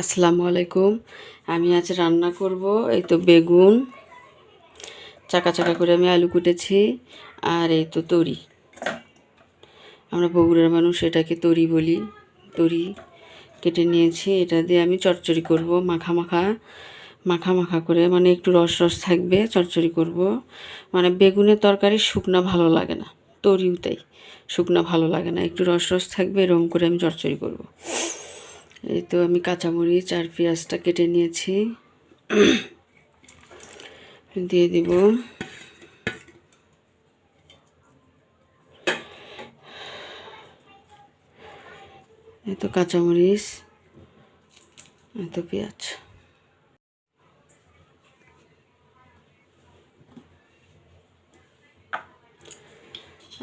আসসালামু আলাইকুম। আমি আজ রান্না করব এই তো বেগুন। চাকা চাকা করে আমি আলু কুটেছি আর এই তো তরি। আমরা বগুড়ার মানুষ এটাকে তরি বলি। তরি কেটে নিয়েছি, এটা দিয়ে আমি চচ্চড়ি করব মাখা মাখা। মাখা মাখা করে মানে একটু রস রস থাকবে, চচ্চড়ি করব। মানে বেগুনের তরকারি শুকনা ভালো লাগে না, তরিও তাই। শুকনা ভালো লাগে না, একটু রস রস থাকবে, এরকম করে আমি চচ্চড়ি করব। এই তো আমি কাঁচামরিচ আর পেঁয়াজটা কেটে নিয়েছি। দিয়ে দিব। এই তো কাঁচামরিচ, এই তো পেঁয়াজ।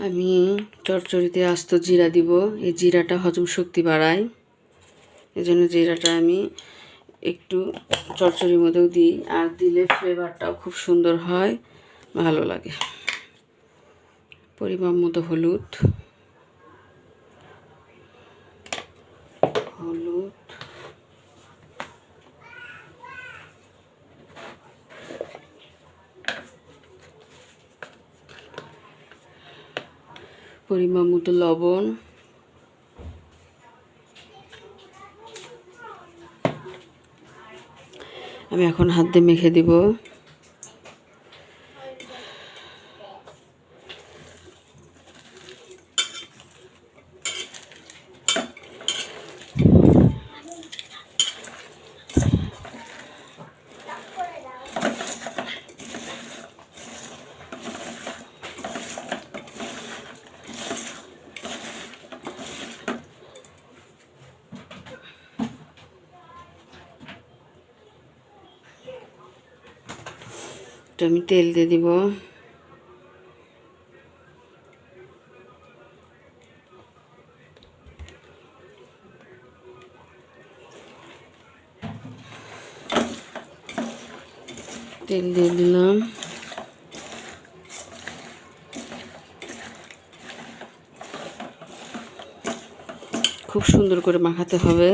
আমি চটচড়িতে আস্ত জিরা দিব। এই জিরাটা হজম শক্তি বাড়ায়। এই জন্য জিরাটা আমি একটু চচ্চড়ির মধ্যেও দিই। আর দিলে ফ্লেভারটাও খুব সুন্দর হয়, ভালো লাগে। পরিমাণ মতো হলুদ। হলুদ। পরিমাণ মতো লবণ। আমি এখন হাত দিয়ে মেখে দিব। তো আমি তেল দিয়ে দিব। তেল দিয়ে দিলাম। খুব সুন্দর করে মাখাতে হবে।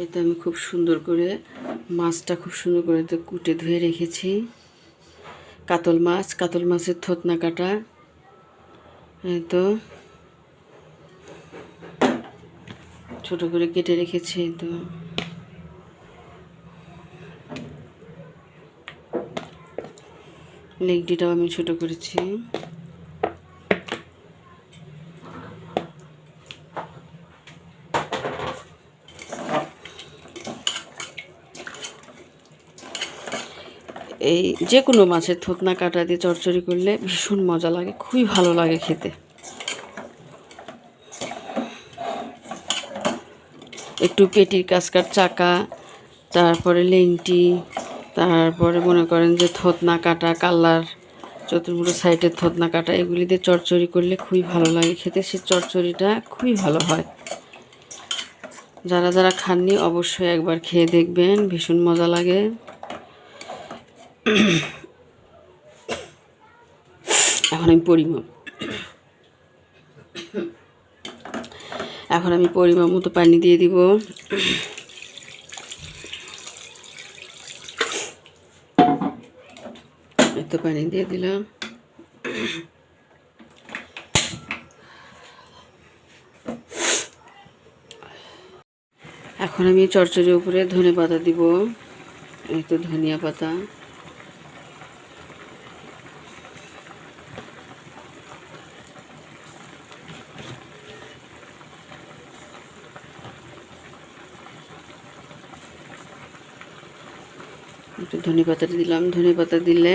এই তো আমি খুব সুন্দর করে মাছটা খুব সুন্দর করে তো কুটে ধুয়ে রেখেছি। কাতল মাছ, কাতল মাছের থতনা কাটা। তো। ছোট করে কেটে রেখেছি তো। লেগডিটাও আমি ছোট করেছি। এই যে কোনো মাছের থতনা কাটা দিয়ে চচ্চড়ি করলে ভীষণ মজা লাগে, খুবই ভালো লাগে খেতে। একটু পেটির কাজকার চাকা, তারপরে লেংটি, তারপরে মনে করেন যে থতনা কাটা, কালার চতুর্মুটো সাইডের থতনা কাটা, এগুলি দিয়ে চচ্চড়ি করলে খুবই ভালো লাগে খেতে সে চচ্চড়িটা খুবই ভালো হয়। যারা যারা খাননি অবশ্যই একবার খেয়ে দেখবেন, ভীষণ মজা লাগে। এখন আমি পরিমাপ এখন আমি পরিমাপ মতো পানি দিয়ে দিব। এত পানি দিয়ে দিলাম। এখন আমি চরচরের উপরে ধনে পাতা দিব। এই তো ধনিয়া পাতা। একটু ধনে পাতাটা দিলাম। ধনে পাতা দিলে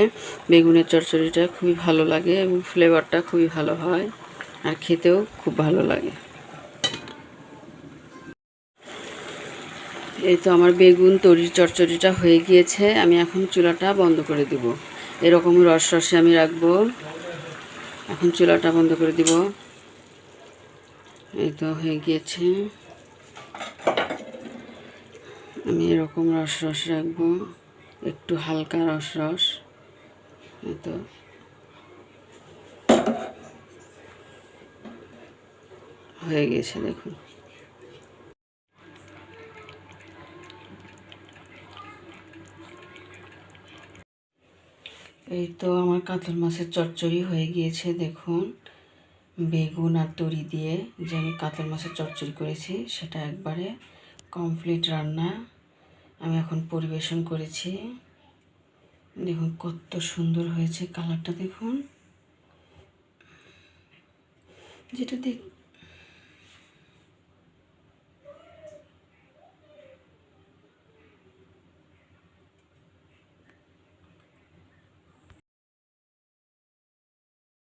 বেগুনের চচ্চড়িটা খুবই ভালো লাগে এবং ফ্লেভারটা খুবই ভালো হয় আর খেতেও খুব ভালো লাগে। এই তো আমার বেগুন, তরির চচ্চড়িটা হয়ে গিয়েছে। আমি এখন চুলাটা বন্ধ করে দিব। এরকম রস রসে আমি রাখব। এখন চুলাটা বন্ধ করে দিব। এই তো হয়ে গিয়েছে। আমি এরকম রস রস রাখব। একটু হালকা রস রস তো হয়ে গেছে, দেখুন। এই তো আমার কাতল মাছের চচ্চড়ি হয়ে গিয়েছে, দেখুন। বেগুন আর তরি দিয়ে যে আমি কাতল মাছের চচ্চড়ি করেছি, সেটা একবারে কমপ্লিট রান্না। আমি এখন পরিবেশন করেছি। দেখুন কত সুন্দর হয়েছে কালারটা দেখুন। যেটা দেখ